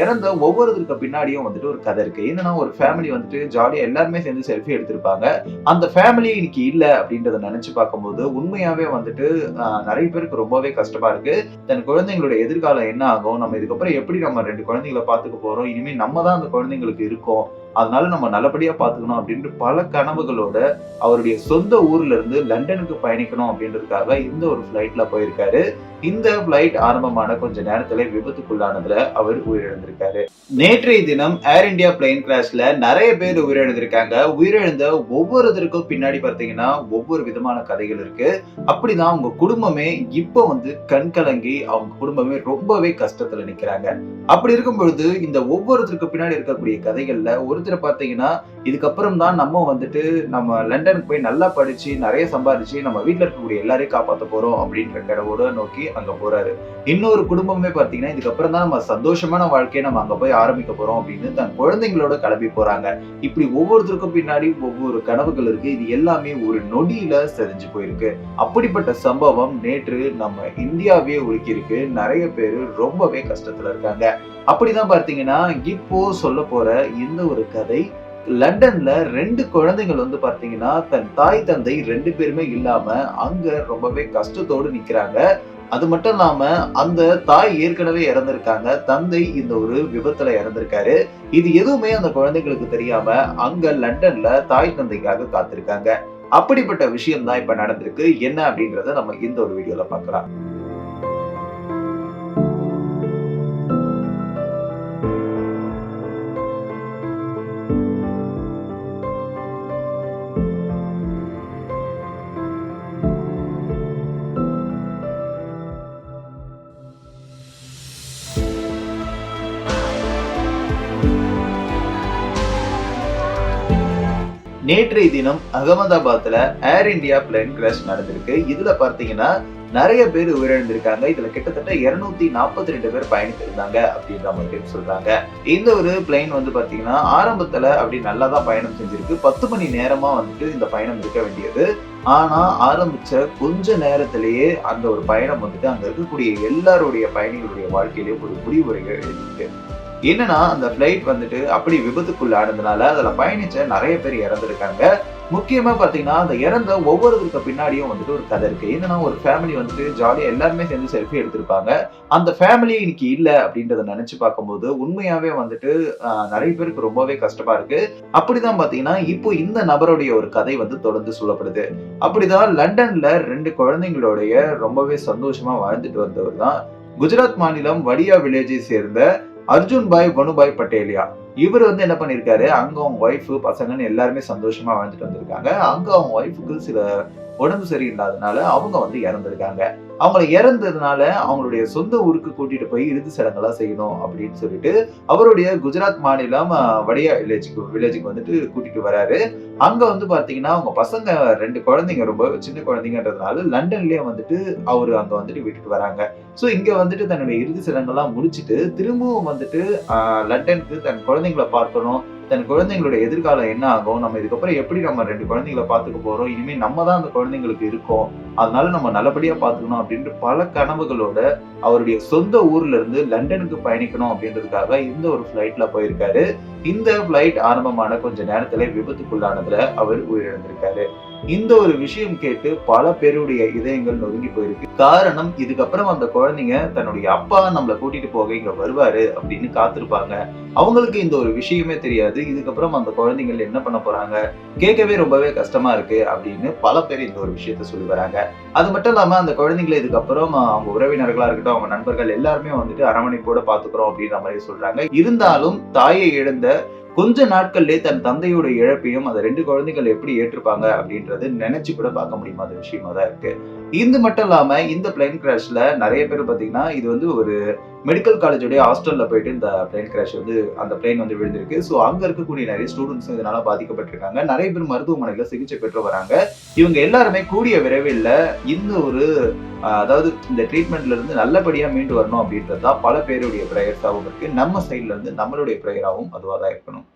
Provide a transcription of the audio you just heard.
இறந்த ஒவ்வொருத்தருக்கு பின்னாடியும் வந்துட்டு ஒரு கதை இருக்கு. என்னன்னா ஒரு ஃபேமிலி வந்துட்டு ஜாலியா எல்லாருமே சேர்ந்து செல்ஃபி எடுத்திருப்பாங்க. அந்த ஃபேமிலி இன்னைக்கு இல்ல அப்படின்றத நினைச்சு பார்க்கும்போது உண்மையாவே வந்துட்டு நிறைய பேருக்கு ரொம்பவே கஷ்டமா இருக்கு. தன் குழந்தைங்களோட எதிர்காலம் என்ன ஆகும்? நம்ம இதுக்கப்புறம் எப்படி நம்ம ரெண்டு குழந்தைங்களை பாத்துக்க போறோம்? இனிமே நம்ம தான் அந்த குழந்தைங்களுக்கு இருக்கோம். அதனால நம்ம நல்லபடியா பாத்துக்கணும் அப்படின்ட்டு பல கனவுகளோட அவருடைய சொந்த ஊர்ல இருந்து லண்டனுக்கு பயணிக்கணும் அப்படின்றதுக்காக இந்த ஒரு ஃபிளைட்ல போயிருக்காரு. இந்த பிளைட் ஆரம்பமான கொஞ்ச நேரத்துல விபத்துக்குள்ளானதுல அவர் உயிரிழந்திருக்காரு. நேற்றைய தினம் ஏர் இந்தியா பிளைன் கிராஷ்ல நிறைய பேர் உயிரிழந்திருக்காங்க. உயிரிழந்த ஒவ்வொருத்தருக்கும் பின்னாடி பார்த்தீங்கன்னா ஒவ்வொரு விதமான கதைகள் இருக்கு. அப்படிதான் அவங்க குடும்பமே இப்போ வந்து கண் கலங்கி அவங்க குடும்பமே ரொம்பவே கஷ்டத்துல நிக்கிறாங்க. அப்படி இருக்கும் பொழுது இந்த ஒவ்வொருத்தருக்கு பின்னாடி இருக்கக்கூடிய கதைகள்ல ஒருத்தர் பார்த்தீங்கன்னா இதுக்கப்புறம் தான் நம்ம வந்துட்டு நம்ம லண்டனுக்கு போய் நல்லா படிச்சு நிறைய சம்பாதிச்சு நம்ம வீட்டில் இருக்கக்கூடிய எல்லாரையும் காப்பாற்ற போறோம் அப்படின்ற கனவோட நோக்கி அங்க போறாரு. இன்னொரு குடும்பமே பார்த்தீங்கன்னா இதுக்கப்புறம் தான் நம்ம சந்தோஷமான வாழ்க்கையை நம்ம அங்க போய் ஆரம்பிக்க போறோம் அப்படின்னு தன் குழந்தைங்களோட கிளம்பி போறாங்க. இப்படி ஒவ்வொருத்தருக்கும் பின்னாடி ஒவ்வொரு கனவுகள் இருக்கு. இது எல்லாமே ஒரு நொடியில செதஞ்சு போயிருக்கு. அப்படிப்பட்ட சம்பவம் நேற்று நம்ம இந்தியாவே உலுக்கியிருக்கு நிறைய பேர் ரொம்பவே கஷ்டத்துல இருக்காங்க. அப்படிதான் பார்த்தீங்கன்னா இப்போ சொல்ல போற இந்த ஒரு கதை. லண்டன்ல ரெண்டு குழந்தைகள் வந்து பார்த்தீங்கன்னா தன் தாய் தந்தை ரெண்டு பேருமே இல்லாம அங்க ரொம்பவே கஷ்டத்தோடு நிக்கிறாங்க. அது மட்டும் இல்லாம அந்த தாய் ஏற்கனவே இறந்திருக்காங்க. தந்தை இந்த ஒரு விபத்துல இறந்திருக்காரு. இது எதுவுமே அந்த குழந்தைங்களுக்கு தெரியாம அங்க லண்டன்ல தாய் தந்தைக்காக காத்திருக்காங்க. அப்படிப்பட்ட விஷயம் தான் இப்ப நடந்திருக்கு. என்ன அப்படின்றத நம்ம இந்த ஒரு வீடியோல பார்க்கலாம். நேற்றைய தினம் அகமதாபாத்ல ஏர் இந்தியா பிளேன் கிராஷ் நடந்திருக்கு. இதுல பார்த்தீங்கன்னா நிறைய பேர் உயிரிழந்திருக்காங்க. இதுல கிட்டத்தட்ட இருநூத்தி நாற்பத்தி ரெண்டு பேர் பயணித்திருந்தாங்க அப்படின்ற மாதிரி சொல்றாங்க. இந்த ஒரு பிளைன் வந்து பாத்தீங்கன்னா ஆரம்பத்துல அப்படி நல்லா தான் பயணம் செஞ்சிருக்கு. பத்து மணி நேரமா வந்துட்டு இந்த பயணம் இருக்க வேண்டியது. ஆனா ஆரம்பிச்ச கொஞ்ச நேரத்திலேயே அந்த ஒரு பயணம் வந்துட்டு அங்க இருக்கக்கூடிய எல்லாருடைய பயணிகளுடைய வாழ்க்கையிலேயே ஒரு முடிவுரைகள் எழுதிட்டு என்னன்னா அந்த ஃப்ளைட் வந்துட்டு அப்படி விபத்துக்குள்ள ஆனதுனால அதில் பயணிச்ச நிறைய பேர் இறந்துருக்காங்க. முக்கியமாக பார்த்தீங்கன்னா அந்த இறந்த ஒவ்வொருத்தருக்கு பின்னாடியும் வந்துட்டு ஒரு கதை இருக்கு. என்னன்னா ஒரு ஃபேமிலி வந்துட்டு ஜாலியாக எல்லாருமே சேர்ந்து செல்ஃபி எடுத்திருப்பாங்க. அந்த ஃபேமிலி இன்னைக்கு இல்லை அப்படின்றத நினைச்சு பார்க்கும்போது உண்மையாகவே வந்துட்டு நிறைய பேருக்கு ரொம்பவே கஷ்டமா இருக்கு. அப்படிதான் பார்த்தீங்கன்னா இப்போ இந்த நபருடைய ஒரு கதை வந்து தொடர்ந்து சொல்லப்படுது. அப்படிதான் லண்டன்ல ரெண்டு குழந்தைங்களுடைய ரொம்பவே சந்தோஷமா வாழ்ந்துட்டு வந்தவர் தான். குஜராத் மாநிலம் வடியா வில்லேஜை சேர்ந்த அர்ஜுன் பாய் பனுபாய் பட்டேலியா. இவர் வந்து என்ன பண்ணியிருக்காரு அங்கே அவங்க ஒய்ஃப் பசங்கன்னு எல்லாருமே சந்தோஷமா வாழ்ந்துட்டு வந்திருக்காங்க. அங்கே அவங்க ஒய்ஃபுக்கு சில உடம்பு சரியில்லாதனால அவங்க வந்து இறந்துருக்காங்க. அவங்கள இறந்ததுனால அவங்களுடைய சொந்த ஊருக்கு கூட்டிட்டு போய் இறுதி சடங்கெல்லாம் செய்யணும் அப்படின்னு சொல்லிட்டு அவருடைய குஜராத் மாநிலம் வடியா வில்லேஜுக்கு வில்லேஜுக்கு வந்துட்டு கூட்டிட்டு வராரு. அங்க வந்து பாத்தீங்கன்னா அவங்க பசங்க ரெண்டு குழந்தைங்க ரொம்ப சின்ன குழந்தைங்கன்றதுனால லண்டன்லயே வந்துட்டு அவரு அங்க வந்துட்டு விட்டுட்டு வராங்க. சோ இங்க வந்துட்டு தன்னுடைய இறுதி சடங்கெல்லாம் முடிச்சுட்டு திரும்பவும் வந்துட்டு லண்டனுக்கு தன் குழந்தைங்களை பார்க்கணும். தன் குழந்தைங்களுடைய எதிர்காலம் என்ன ஆகும்? நம்ம இதுக்கப்புறம் எப்படி நம்ம ரெண்டு குழந்தைங்களை பார்த்துக்க போறோம்? இனிமேல் நம்ம தான் அந்த குழந்தைங்களுக்கு இருக்கோம். அதனால நம்ம நல்லபடியா பார்த்துக்கணும் அப்படின்ட்டு பல கனவுகளோட அவருடைய சொந்த ஊர்ல இருந்து லண்டனுக்கு பயணிக்கணும் அப்படின்றதுக்காக இந்த ஒரு ஃபிளைட்ல போயிருக்காரு. இந்த ஃபிளைட் ஆரம்பமான கொஞ்ச நேரத்துல விபத்துக்குள்ளானதுல அவர் உயிரிழந்திருக்காரு. இந்த ஒரு விஷயம் கேட்டு பல பேருடைய இதயங்கள் நொறுங்கி போயிருக்கு. காரணம் இதுக்கப்புறம் அந்த குழந்தைங்க தன்னுடைய அப்பா நம்மளை கூட்டிட்டு போக இங்க வருவாரு அப்படின்னு காத்திருப்பாங்க. அவங்களுக்கு இந்த ஒரு விஷயமே தெரியாது. இதுக்கப்புறம் அந்த குழந்தைகள் என்ன பண்ண போறாங்க? கேட்கவே ரொம்பவே கஷ்டமா இருக்கு அப்படின்னு பல பேர் இந்த ஒரு விஷயத்த சொல்லி வராங்க. அது மட்டும் இல்லாம அந்த குழந்தைங்களை இதுக்கப்புறம் அவங்க உறவினர்களா இருக்கட்டும் அவங்க நண்பர்கள் எல்லாருமே வந்துட்டு அரவணைப்போட பாத்துக்கிறோம் அப்படின்ற மாதிரி சொல்றாங்க. இருந்தாலும் தாயை இழந்த கொஞ்ச நாட்கள்லயே தன் தந்தையோட இழப்பையும் அந்த ரெண்டு குழந்தைகள் எப்படி ஏற்றுப்பாங்க அப்படின்றது நினைச்சு கூட பார்க்க முடியாத விஷயமா தான் இருக்கு. இது மட்டும் இல்லாம இந்த பிளைன் கிராஷ்ல நிறைய பேர் பாத்தீங்கன்னா இது வந்து ஒரு மெடிக்கல் காலேஜோடைய ஹாஸ்டல்ல போயிட்டு இந்த பிளைன் கிராஷ் வந்து அந்த பிளைன் வந்து விழுந்திருக்கு. ஸோ அங்க இருக்கக்கூடிய நிறைய ஸ்டூடெண்ட்ஸ் இதனால பாதிக்கப்பட்டிருக்காங்க. நிறைய பேர் மருத்துவமனையில சிகிச்சை பெற்று வராங்க. இவங்க எல்லாருமே கூடிய விரைவில் இந்த ஒரு அதாவது இந்த ட்ரீட்மெண்ட்ல இருந்து நல்லபடியா மீண்டு வரணும் அப்படின்றது தான் பல பேருடைய ப்ரேயர்ஸாகவும் இருக்கு. நம்ம சைட்ல இருந்து நம்மளுடைய ப்ரேயராகவும் அதுவாக தான் இருக்கணும்.